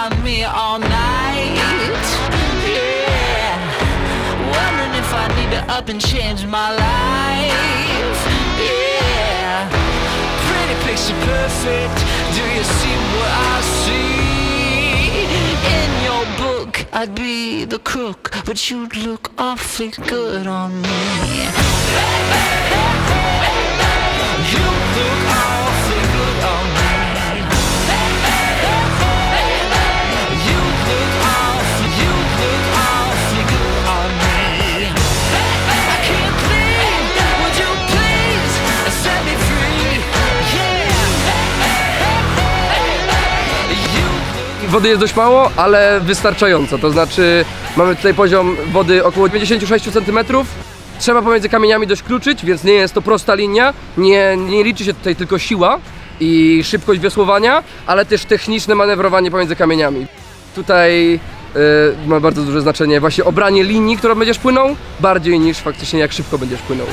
arms round me all night. Yeah, wondering if I need to up and change my life. Yeah, pretty picture perfect. Do you see what I see? In your book, I'd be the crook, but you'd look awfully good on me. You look Wody jest dość mało, ale wystarczająco. To znaczy mamy tutaj poziom wody około 56 cm. Trzeba pomiędzy kamieniami dość kluczyć, więc nie jest to prosta linia. Nie, nie liczy się tutaj tylko siła i szybkość wiosłowania, ale też techniczne manewrowanie pomiędzy kamieniami. Tutaj y, ma bardzo duże znaczenie właśnie obranie linii, którą będziesz płynął, bardziej niż faktycznie jak szybko będziesz płynął.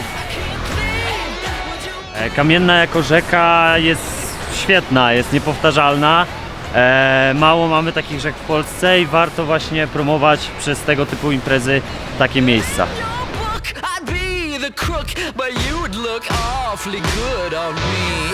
E, Kamienna jako rzeka jest świetna, jest niepowtarzalna. E, mało mamy takich rzek w Polsce i warto właśnie promować przez tego typu imprezy takie miejsca. crook, but look awfully good on me.